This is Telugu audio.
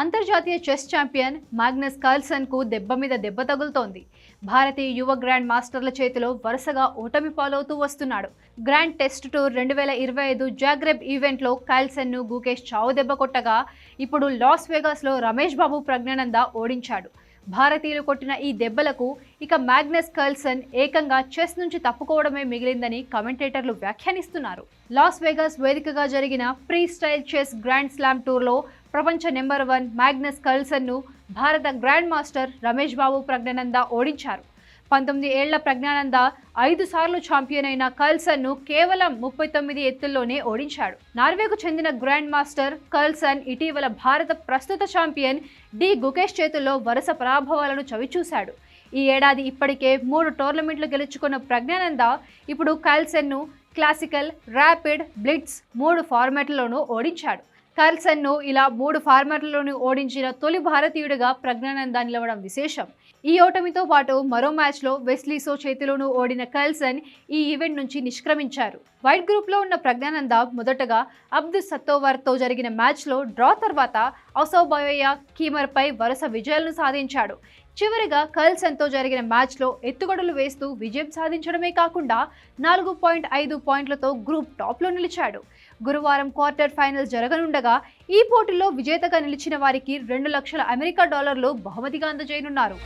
అంతర్జాతీయ చెస్ ఛాంపియన్ మాగ్నస్ కార్ల్సన్కు దెబ్బ మీద దెబ్బ తగులుతోంది. భారతీయ యువ గ్రాండ్ మాస్టర్ల చేతిలో వరుసగా ఓటమి పాలవుతూ వస్తున్నాడు. గ్రాండ్ టెస్ట్ టూర్ రెండు వేల ఇరవై ఐదు జాగ్రెబ్ ఈవెంట్లో కార్ల్సన్ను గుకేష్ చావు దెబ్బ కొట్టగా ఇప్పుడు లాస్ వేగాస్లో రమేష్ బాబు ప్రజ్ఞానంద ఓడించాడు. భారతీయులు కొట్టిన ఈ దెబ్బలకు ఇక మ్యాగ్నస్ కర్ల్సన్ ఏకంగా చెస్ నుంచి తప్పుకోవడమే మిగిలిందని కమెంటేటర్లు వ్యాఖ్యానిస్తున్నారు. లాస్ వేగాస్ వేదికగా జరిగిన freestyle chess grand slam టూర్లో ప్రపంచ నెంబర్ వన్ మ్యాగ్నస్ కర్ల్సన్ను భారత గ్రాండ్ మాస్టర్ రమేష్ బాబు ప్రజ్ఞానంద ఓడించారు. పంతొమ్మిది ఏళ్ళ ప్రజ్ఞానంద ఐదు సార్లు ఛాంపియన్ అయిన కర్ల్సన్ను కేవలం ముప్పై తొమ్మిది ఎత్తుల్లోనే ఓడించాడు. నార్వేకు చెందిన గ్రాండ్ మాస్టర్ కర్ల్సన్ ఇటీవల భారత ప్రస్తుత ఛాంపియన్ డి. గుకేష్ చేతుల్లో వరుస పరాభవాలను చవిచూశాడు. ఈ ఏడాది ఇప్పటికే మూడు టోర్నమెంట్లు గెలుచుకున్న ప్రజ్ఞానంద ఇప్పుడు కర్ల్సన్ను క్లాసికల్ ర్యాపిడ్ బ్లిట్స్ మూడు ఫార్మాట్లలోనూ ఓడించాడు. కార్ల్సన్ను ఇలా మూడు ఫార్మాట్లలోనూ ఓడించిన తొలి భారతీయుడిగా ప్రజ్ఞానంద నిలవడం విశేషం. ఈ ఓటమితో పాటు మరో మ్యాచ్లో వెస్లీసో చేతిలోనూ ఓడిన కర్ల్సన్ ఈ ఈవెంట్ నుంచి నిష్క్రమించారు. వైట్ గ్రూప్లో ఉన్న ప్రజ్ఞానంద మొదటగా అబ్దుల్ సత్తోవర్తో జరిగిన మ్యాచ్లో డ్రా తర్వాత ఔసౌబయోయ కీమర్పై వరుస విజయాలను సాధించాడు. చివరిగా కల్సన్తో జరిగిన మ్యాచ్లో ఎత్తుగడలు వేస్తూ విజయం సాధించడమే కాకుండా నాలుగు పాయింట్ ఐదు పాయింట్లతో గ్రూప్ టాప్లో నిలిచాడు. గురువారం క్వార్టర్ ఫైనల్ జరగనుండగా ఈ పోటీలో విజేతగా నిలిచిన వారికి రెండు లక్షల అమెరికా డాలర్లు బహుమతిగా అందజేయనున్నారు.